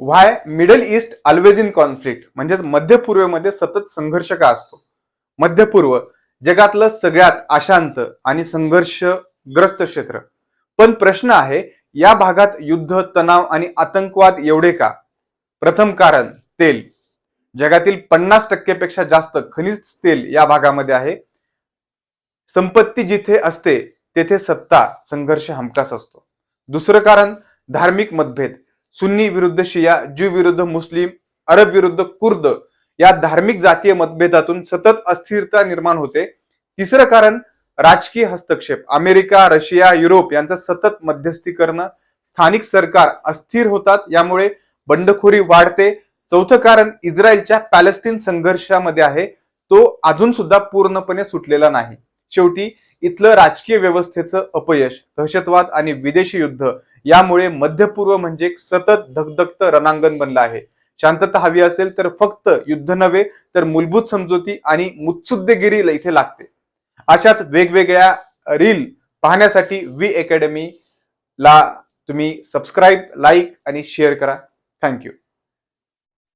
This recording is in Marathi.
Why Middle East always in conflict म्हणजेच मध्य पूर्वेमध्ये सतत संघर्ष का असतो? मध्य पूर्व जगातलं सगळ्यात अशांत आणि संघर्षग्रस्त क्षेत्र. पण प्रश्न आहे या भागात युद्ध तणाव आणि आतंकवाद एवढे का? प्रथम कारण तेल. जगातील पन्नास टक्केपेक्षा जास्त खनिज तेल या भागामध्ये आहे. संपत्ती जिथे असते तेथे सत्ता संघर्ष हमखास असतो. दुसरं कारण धार्मिक मतभेद. सुन्नी विरुद्ध शिया ज्यू विरुद्ध मुस्लिम अरब विरुद्ध कुर्द या धार्मिक जातीय मतभेदातून सतत अस्थिरता निर्माण होते. तिसरं कारण राजकीय हस्तक्षेप. अमेरिका रशिया युरोप यांचं सतत मध्यस्थी करणं स्थानिक सरकार अस्थिर होतात यामुळे बंडखोरी वाढते. चौथं कारण इस्रायलच्या पॅलेस्टीन संघर्षामध्ये आहे. तो अजून सुद्धा पूर्णपणे सुटलेला नाही. शेवटी इथलं राजकीय व्यवस्थेचं अपयश दहशतवाद आणि विदेशी युद्ध यामुळे मध्य पूर्व म्हणजे सतत धगधगत रणांगण बनलं आहे. शांतता हवी असेल तर फक्त युद्ध नव्हे तर मूलभूत समजुती आणि मुत्सुद्देगिरी इथे लागते. अशाच वेगवेगळ्या रील पाहण्यासाठी वी अकॅडमी ला तुम्ही सबस्क्राईब लाईक आणि शेअर करा. Thank you.